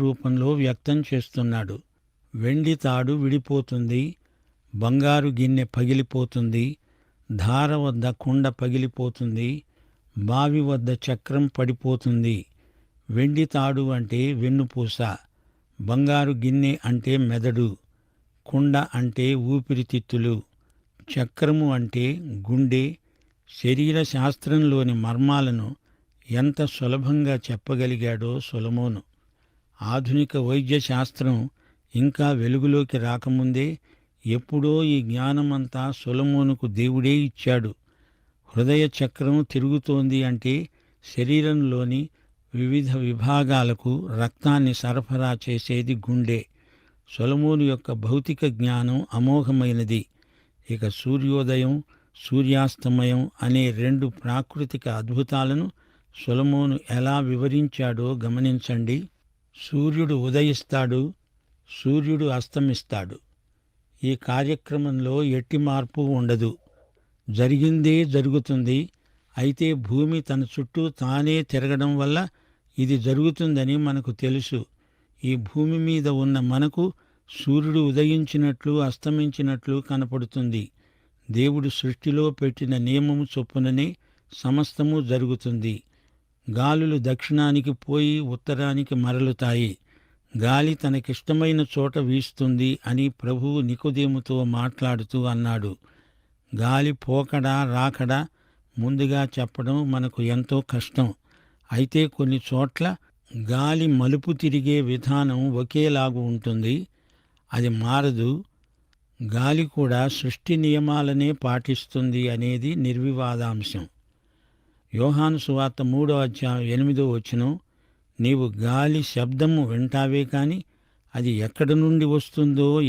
రూపంలో వ్యక్తం చేస్తున్నాడు. వెండి తాడు విడిపోతుంది బంగారు గిన్నె పగిలిపోతుంది ధార వద్ద కుండ పగిలిపోతుంది బావి వద్ద చక్రం పడిపోతుంది. వెండి తాడు అంటే వెన్నుపూస బంగారు గిన్నె అంటే మెదడు కుండ అంటే ఊపిరితిత్తులు చక్రము అంటే గుండె. శరీర శాస్త్రంలోని మర్మాలను ఎంత సులభంగా చెప్పగలిగాడో సొలమోను. ఆధునిక వైద్య శాస్త్రం ఇంకా వెలుగులోకి రాకముందే ఎప్పుడో ఈ జ్ఞానమంతా సులమోనుకు దేవుడే ఇచ్చాడు. హృదయ చక్రం తిరుగుతోంది అంటే శరీరంలోని వివిధ విభాగాలకు రక్తాన్ని సరఫరా చేసేది గుండె. సొలమోను యొక్క భౌతిక జ్ఞానం అమోఘమైనది. ఇక సూర్యోదయం సూర్యాస్తమయం అనే రెండు ప్రాకృతిక అద్భుతాలను సొలమోను ఎలా వివరించాడో గమనించండి. సూర్యుడు ఉదయిస్తాడు సూర్యుడు అస్తమిస్తాడు. ఈ కార్యక్రమంలో ఎట్టి మార్పు ఉండదు. జరిగిందే జరుగుతుంది. అయితే భూమి తన చుట్టూ తానే తిరగడం వల్ల ఇది జరుగుతుందని మనకు తెలుసు. ఈ భూమి మీద ఉన్న మనకు సూర్యుడు ఉదయించినట్లు అస్తమించినట్లు కనపడుతుంది. దేవుడు సృష్టిలో పెట్టిన నియమము చొప్పుననే సమస్తము జరుగుతుంది. గాలులు దక్షిణానికి పోయి ఉత్తరానికి మరలుతాయి. గాలి తనకిష్టమైన చోట వీస్తుంది అని ప్రభువు నికుదేముతో మాట్లాడుతూ అన్నాడు. గాలి పోకడా రాకడా ముందుగా చెప్పడం మనకు ఎంతో కష్టం. అయితే కొన్ని చోట్ల గాలి మలుపు తిరిగే విధానం ఒకేలాగు ఉంటుంది. అది మారదు. గాలి కూడా సృష్టి నియమాలనే పాటిస్తుంది అనేది నిర్వివాదాంశం. యోహాను సువార్త మూడో అధ్యాయం ఎనిమిదో వచనం నీవు గాలి శబ్దము వింటావే కాని అది ఎక్కడి నుండి వస్తుందో